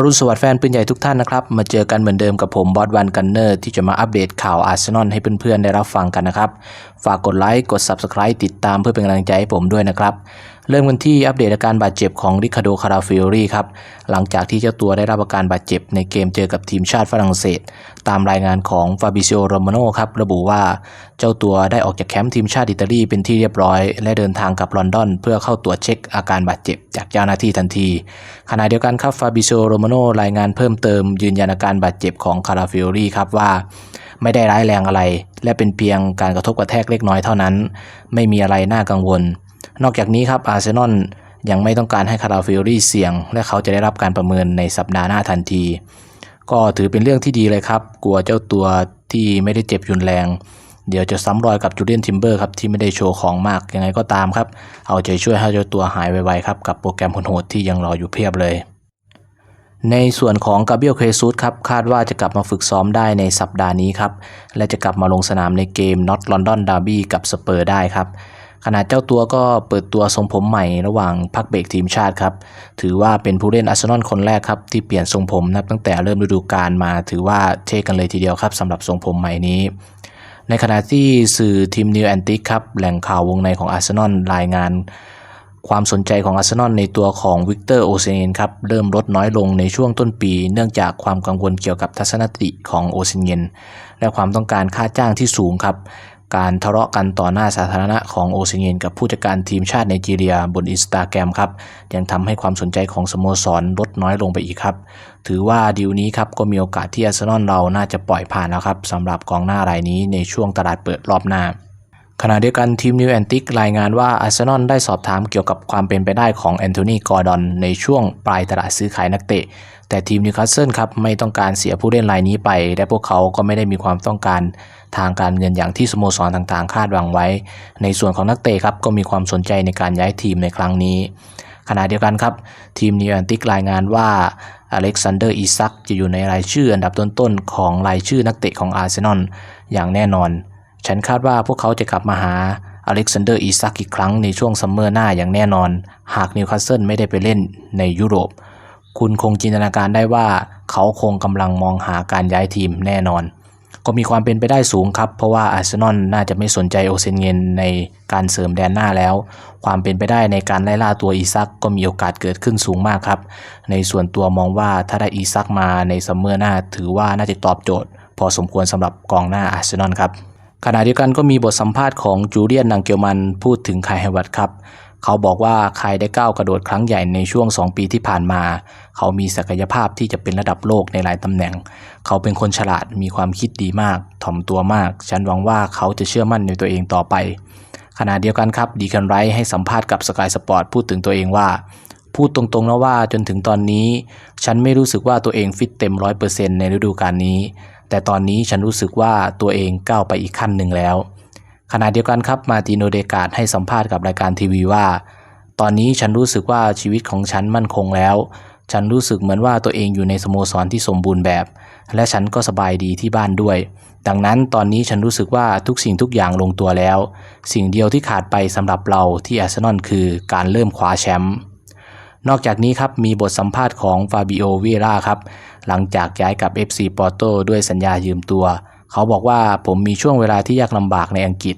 อรุณสวัสดิ์แฟนปืนใหญ่ทุกท่านนะครับ มาเจอกันเหมือนเดิมกับผมบอสวันกันเนอร์ที่จะมาอัปเดตข่าวอาร์เซนอลให้เพื่อนๆได้รับฟังกันนะครับ ฝากกดไลค์กด Subscribe ติดตามเพื่อเป็นกำลังใจให้ผมด้วยนะครับ เริ่มกันที่อัปเดตอาการบาดเจ็บของริคาโดคาราฟิโอรีครับ หลังจากที่เจ้าตัวได้รับอาการบาดเจ็บในเกมเจอกับทีมชาติฝรั่งเศส ตามรายงานของฟาบิซิโอโรมาโนครับ ระบุว่าเจ้าตัวได้ออกจากแคมป์ทีมชาติอิตาลีเป็นที่เรียบร้อย และเดินทางกลับลอนดอน เพื่อเข้าตรวจเช็คอาการบาดเจ็บจากเจ้าหน้าที่ทันที ขณะเดียวกันครับฟาบิซิโอโรมาโนรายงานเพิ่มเติมยืนยันอาการบาดเจ็บของคาราฟิโอรีครับว่าไม่ได้ร้ายแรงอะไร และเป็นเพียงการกระทบกระแทกเล็กน้อยเท่านั้น ไม่มีอะไรน่ากังวล นอกจากนี้ครับอาร์เซนอลยังไม่ต้องการให้คาราฟิโอรีเสี่ยง และเขาจะได้รับการประเมินในสัปดาห์หน้าทันที ก็ถือเป็นเรื่องที่ดีเลยครับ กลัวเจ้าตัวที่ไม่ได้เจ็บยุนแรง เดี๋ยวจะซ้ำรอยกับจูเลียนทิมเบอร์ครับที่ไม่ได้โชว์ของมากยังไงก็ตามครับ เอาใจช่วยให้เจ้าตัวหายไวๆครับกับโปรแกรมโหดที่ยังรออยู่เพียบเลย ในส่วนของกาเบียลเคซุสครับคาดว่าจะกลับมาฝึกซ้อมได้ในสัปดาห์นี้ครับและจะกลับมาลงสนามในเกมน็อตลอนดอนดาร์บี้กับสเปอร์ได้ครับ ขณะเจ้าตัวก็เปิดตัวทรงผมใหม่ระหว่างพักเบรกทีมชาติครับ ถือว่าเป็นผู้เล่นอาร์เซนอลคนแรกครับที่เปลี่ยนทรงผมนับตั้งแต่เริ่มฤดูกาลมา ถือว่าเท่กันเลยทีเดียวครับสำหรับทรงผมใหม่นี้ในขณะที่สื่อทีมนิวแอนติกครับ แหล่งข่าววงในของอาร์เซนอลรายงาน ความสนใจของอาร์เซนอลในตัวของวิกเตอร์โอเซเนนครับ เริ่มลดน้อยลงในช่วงต้นปี เนื่องจากความกังวลเกี่ยวกับทัศนคติของโอเซเนนและความต้องการค่าจ้างที่สูงครับ การทะเลาะกันต่อหน้าสาธารณะของโอเซเนนกับผู้จัดการทีมชาติไนจีเรียบนอินสตาแกรมครับ ยังทำให้ความสนใจของสโมสรลดน้อยลงไปอีกครับ ถือว่าดีลนี้ครับก็มีโอกาสที่อาร์เซนอลเราน่าจะปล่อยผ่านแล้วครับสำหรับกองหน้ารายนี้ในช่วงตลาดเปิดรอบหน้า ขณะเดียวกันทีมนิวแอนติกรายงานว่าอาร์เซนอลได้สอบถามเกี่ยวกับความเป็นไปได้ของแอนโทนีกอร์ดอนในช่วงปลายตลาดซื้อขายนักเตะ แต่ทีมนิวคาสเซิลครับไม่ต้องการเสียผู้เล่นรายนี้ไป และพวกเขาก็ไม่ได้มีความต้องการทางการเงินอย่างที่สโมสรต่างๆ คาดหวังไว้ ในส่วนของนักเตะครับก็มีความสนใจในการย้ายทีมในครั้งนี้ ขณะเดียวกันครับ ทีมนิวแอนติกรายงานว่าอเล็กซานเดอร์อิซักจะอยู่ในรายชื่ออันดับต้นๆของรายชื่อนักเตะของอาร์เซนอลอย่างแน่นอน ฉันคาดว่าพวกเขาจะกลับมาหาอเล็กซานเดอร์อีซักอีกครั้งในช่วงซัมเมอร์หน้าอย่างแน่นอน หากนิวคาสเซิลไม่ได้ไปเล่นในยุโรป คุณคงจินตนาการได้ว่าเขาคงกำลังมองหาการย้ายทีมแน่นอน ก็มีความเป็นไปได้สูงครับ เพราะว่าอาร์เซนอลน่าจะไม่สนใจโอเซนเงนในการเสริมแดนหน้าแล้ว ความเป็นไปได้ในการไล่ล่าตัวอีซักก็มีโอกาสเกิดขึ้นสูงมากครับ ในส่วนตัวมองว่าถ้าได้อีซักมาในซัมเมอร์หน้า ถือว่าน่าจะตอบโจทย์ พอสมควรสำหรับกองหน้าอาร์เซนอลครับ ขณะเดียวกันก็มีบทสัมภาษณ์ของจูเลียนนังเกลมันพูดถึงคายไฮวัตครับ เขาบอกว่าคายได้ก้าวกระโดดครั้งใหญ่ในช่วง 2 ปีที่ผ่านมา เขามีศักยภาพที่จะเป็นระดับโลกในหลายตำแหน่ง เขาเป็นคนฉลาดมีความคิดดีมาก ถ่อมตัวมาก ฉันหวังว่าเขาจะเชื่อมั่นในตัวเองต่อไป ขณะเดียวกันครับดีคันไรท์ให้สัมภาษณ์กับสกายสปอร์ตพูดถึงตัวเองว่าพูดตรงๆนะว่าจนถึงตอนนี้ ฉันไม่รู้สึกว่าตัวเองฟิตเต็มร้อยเปอร์เซ็นต์ในฤดูกาลนี้ แต่ตอนนี้ฉันรู้สึกว่าตัวเองก้าวไปอีกขั้นหนึ่งแล้ว ขณะเดียวกันครับมาติโนเดกาดให้สัมภาษณ์กับรายการทีวีว่า ตอนนี้ฉันรู้สึกว่าชีวิตของฉันมั่นคงแล้ว ฉันรู้สึกเหมือนว่าตัวเองอยู่ในสโมสรที่สมบูรณ์แบบ และฉันก็สบายดีที่บ้านด้วย ดังนั้นตอนนี้ฉันรู้สึกว่าทุกสิ่งทุกอย่างลงตัวแล้ว สิ่งเดียวที่ขาดไปสำหรับเราที่อาร์เซนอลคือการเริ่มคว้าแชมป์ นอกจากนี้ครับมีบทสัมภาษณ์ของฟาบิโอเวราครับหลังจากย้ายกับ FC ปอร์โตด้วยสัญญายืมตัว เขาบอกว่าผมมีช่วงเวลาที่ยากลำบากในอังกฤษ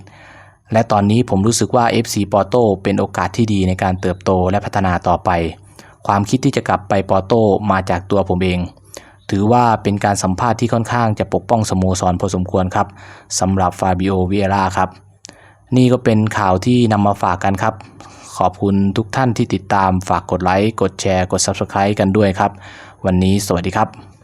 และตอนนี้ผมรู้สึกว่า FC ปอร์โตเป็นโอกาสที่ดีในการเติบโตและพัฒนาต่อไป ความคิดที่จะกลับไปปอร์โตมาจากตัวผมเอง ถือว่าเป็นการสัมภาษณ์ที่ค่อนข้างจะปกป้องสโมสรพอสมควรครับสำหรับฟาบิโอเวราครับนี่ก็เป็นข่าวที่นำมาฝากกันครับ ขอบคุณทุกท่านที่ติดตามฝากกดไลค์ กดแชร์ กด Subscribe กันด้วยครับ วันนี้สวัสดีครับ